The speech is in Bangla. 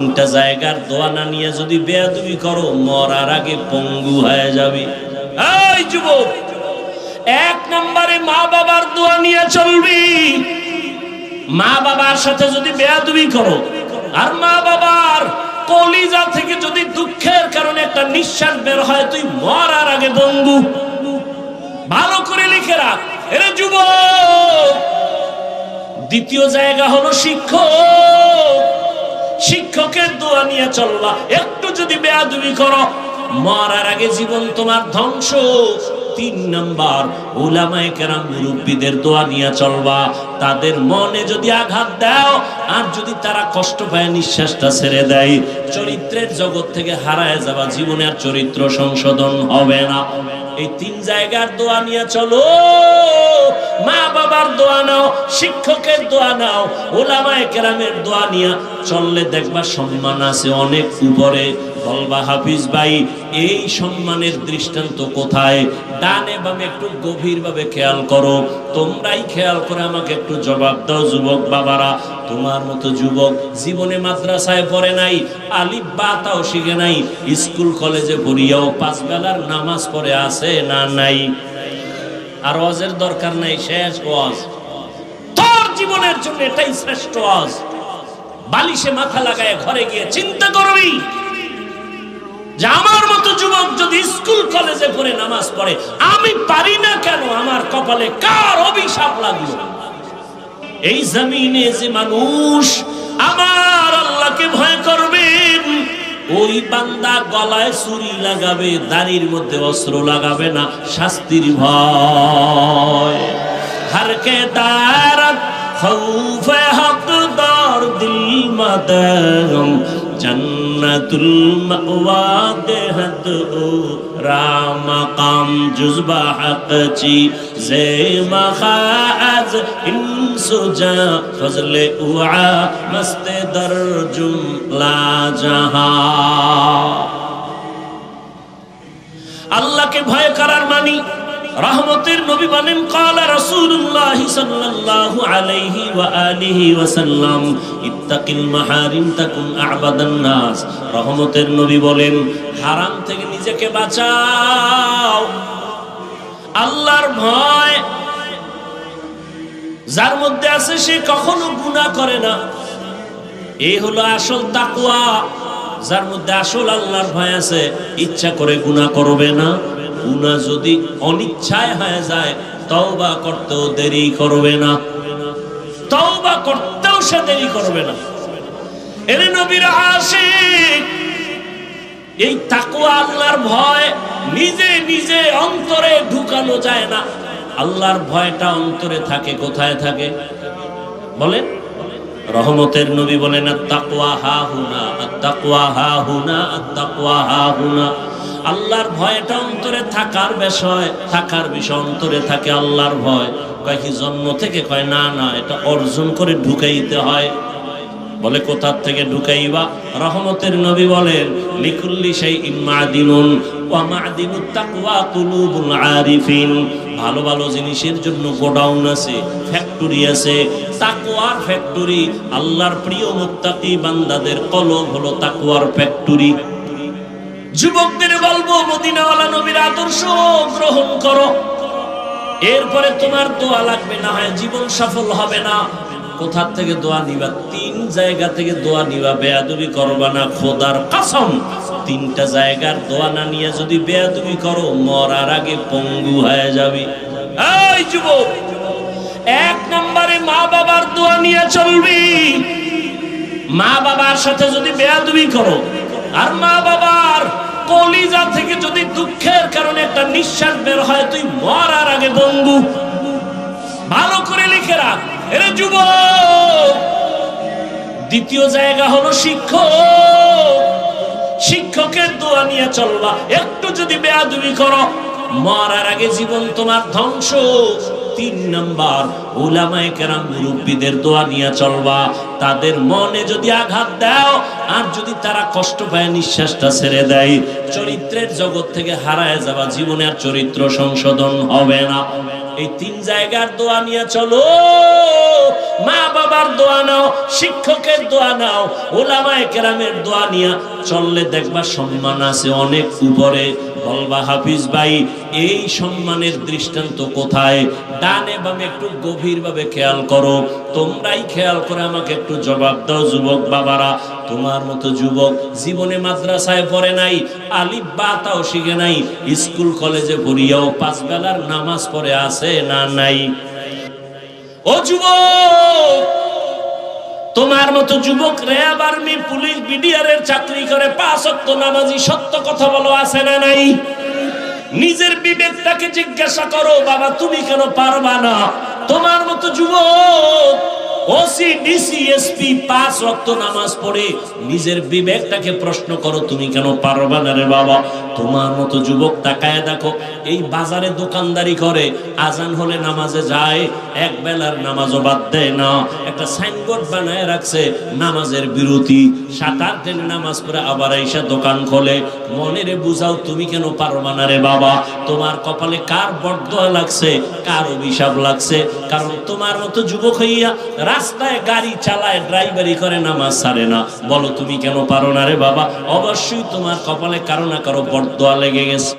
তিনটা জায়গার দোয়া না নিয়ে যদি বেয়াদবি করো, মরার আগে পঙ্গু হয়ে যাবে। যুবক, এক নম্বরে মা বাবার দোয়া নিয়ে চলবি। মা বাবার সাথে যদি বেয়াদবি করো, আর মা বাবার কলিজা থেকে যদি দুঃখের কারণে একটা নিঃশ্বাস বের হয়, তুই মরার আগে বঙ্গু ভালো করে লিখে রাখ। এরে যুবক, দ্বিতীয় জায়গা হলো শিক্ষক। শিক্ষকের দোয়া নিয়ে চলবা একটু যদি বেয়াদবি করো, মরার আগে জীবন তোমার ধ্বংস। তিন নাম্বার ওলামায়ে কেরাম মুরব্বীদের দোয়া নিয়ে চলবা। তাদের মনে যদি আঘাত দাও, আর যদি তারা কষ্ট পায়, নিঃশ্বাসটা ছেড়ে দেয়। চরিত্রের জগৎ থেকে হারায় যাবা জীবনের চরিত্র সংশোধন হবে না। এই তিন জায়গার দোয়া নিয়ে চলো। মা বাবার দোয়া নাও, শিক্ষকের দোয়া নাও, ওলামায়ে কেরামের দোয়া নিয়ে চললে দেখবা সম্মান আছে অনেক উপরে। বলবা, হাফিজ ভাই, এই সম্মানের দৃষ্টান্ত কোথায়? ডানে বামে একটু গভীরভাবে খেয়াল করো। তোমরাই খেয়াল করে আমাকে একটু জবাব দাও, যুবক বাবারা। তোমার মতো যুবক জীবনে মাদ্রাসায় পড়ে নাই, আলিফ বা তাও শিখে নাই, স্কুল কলেজে পড়িয়াও পাঁচ বেলার নামাজ পড়ে আছে না নাই? আর ওয়াজের দরকার নাই, শেষ ওয়াজ। তোর জীবনের জন্য এটাই শ্রেষ্ঠ ওয়াজ। বালিশে মাথা লাগায় ঘরে গিয়ে চিন্তা করবি যে আমার মতো যুবক যদি স্কুল, কলেজে পড়ে নামাজ পড়ে, আমি পারি না কেন? আমার কপালে কার অভিশাপ লাগল? এই জমিনে যে মানুষ, আমার আল্লাহকে ভয় করবেন। ওই বান্দা গলায় ছুরি লাগাবে, দাঁড়ির মধ্যে অস্ত্র লাগাবে না, শাস্তির ভয়। তার হক দর দিল মাদম জন্ম জন্নতুল মাওয়া দেহত ও রাম কাম জুজবা হক চি। জে মখাজ ইনসুজা ফজলে উআ মস্ত দর জুমলা জাহা। আল্লাহকে ভয় করার মানি রহমতের নবী বলেন, কালা রাসূলুল্লাহ সাল্লাল্লাহু আলাইহি ওয়া আলিহি ওয়া সাল্লাম ইত্তাকিল মাহারিম তাকুন আবাদান নাস। রহমতের নবী বলেন, হারাম থেকে নিজেকে বাঁচাও। আল্লাহর ভয় যার মধ্যে আছে সে কখনো গুনাহ করে না। এই হলো আসল তাকওয়া। যার মধ্যে আসল আল্লাহর ভয় আছে, ইচ্ছা করে গুনাহ করবে না। গুনা যদি অনিচ্ছায় হয়ে যায়, তওবা করতেও দেরি করবে না। তওবা করতেও সে দেরি করবে না। এরে নবীর আশিক, এই তাকওয়া আল্লাহর ভয় নিজে নিজে অন্তরে ঢুকানো যায় না। আল্লাহর ভয়টা অন্তরে থাকে, কোথায় থাকে? বলেন। রহমতের নবী বলেন, আত্তাকওয়া হা হুনা, আত্তাকওয়া হা হুনা, আত্তাকওয়া হা হুনা। আল্লাহর ভয়টা অন্তরে থাকার বিষয় থাকার বিষয় অন্তরে থাকে আল্লাহর ভয়। কয় কি জন্ম থেকে? কয় না না, এটা অর্জন করে ঢুকাইতে হয়। বলে, কোথার থেকে ঢুকাইবা? রহমতের নবী বলেন, লিকুল্লি সেই ইমাদিনুন আরিফিন। ভালো ভালো জিনিসের জন্য গোডাউন আছে, ফ্যাক্টরি আছে। তাকুয়ার ফ্যাক্টরি, আল্লাহর প্রিয় মুত্তাকি বান্দাদের কলব হলো তাকুয়ার ফ্যাক্টরি। যুবকদের বলব, মদিনাওয়ালা নবীর আদর্শ গ্রহণ করো। এরপরে তোমার দোয়া লাগবে, না হয় জীবন সফল হবে না। কোথার থেকে দোয়া নিবা? তিন জায়গা থেকে দোয়া নিবা। বেয়াদবি করবা না, খোদার কাসম। তিনটা জায়গার দোয়া না নিয়ে যদি বেয়াদবি করো, মরার আগে পঙ্গু হয়ে যাবে। এই যুবক, এক নম্বরে মা বাবার দোয়া নিয়ে চলবি। মা বাবার সাথে যদি বেয়াদবি করো, আর মা বাবার কলিজা থেকে যদি দুঃখের কারণে একটা নিঃশ্বাস বের হয়, তুই মরার আগে বঙ্গু ভালো করে লিখে রাখ। এরে যুব দ্বিতীয় জায়গা হলো শিক্ষক। শিক্ষকের দোয়া নিয়ে চলবা। একটু যদি বেয়াদবি করো, মরার আগে জীবন তোমার ধ্বংস। তিন নাম্বার ওলামায়ে কেরাম মুরব্বীদের দোয়া নিয়ে চলবা। তাদের মনে যদি আঘাত দাও, আর যদি তারা কষ্ট পায়, নিঃশ্বাসটা ছেড়ে দেয়। চরিত্রের জগৎ থেকে হারায় যাবা জীবনের চরিত্র সংশোধন হবে না। এই তিন জায়গার দোয়া নিয়ে চলো। মা বাবার দোয়া নাও, শিক্ষকের দোয়া নাও ওলামায়ে কেরামের দোয়া নিয়া চললে দেখবা সম্মান আছে অনেক উপরে। বলবা, হাফিজ ভাই, এই সম্মানের দৃষ্টান্ত কোথায়? ডানে বামে একটু গভীরভাবে খেয়াল করো। তোমরাই খেয়াল করে আমাকে একটু জবাব দাও, যুবক বাবারা। তোমার মতো যুবক জীবনে মাদ্রাসায় পড়ে নাই, আলিফ বা তাও শিখে নাই, স্কুল, কলেজে পড়িয়াও পাঁচ বেলার নামাজ পড়ে আছে না নাই? ও যুবক! তোমার মতো যুবক র্যাব আর্মি পুলিশ, বিডিআরের চাকরি করে পাঁচ অক্ট নামাজি, সত্য কথা বলো, আছে না নাই? নিজের বিবেকটাকে জিজ্ঞাসা করো, বাবা, তুমি কেন পারবা না? তোমার মতো যুবক ওসি, ডিসি, এসপি, পাঁচ রক্ত নামাজ পড়ে নিজের বিবেকটাকে প্রশ্ন করো, তুমি কেন পারবা না রে বাবা? তোমার মতো যুবক তাকায় দেখো, এই বাজারে দোকানদারি করে, আজান হলে নামাজে যায়, এক বেলার নামাজও বাদ দেয় না, একটা সাইনবোর্ড বানায় রাখছে, নামাজের বিরতি, সাত আট দিন নামাজ পড়ে আবার এসে দোকান খোলে মনে রে বুঝাও, তুমি কেন পারবা না রে বাবা? তোমার কপালে কার বরদোয়া লাগছে, কার অভিশাপ লাগছে? কারণ তোমার মতো যুবক হইয়া রাস্তায় গাড়ি চালায় ড্রাইভারি করে নামাজ সারে না। বলো, তুমি কেন পারো না রে বাবা? অবশ্যই তোমার কপালে কারও না কারও বরদোয়া লেগে গেছে।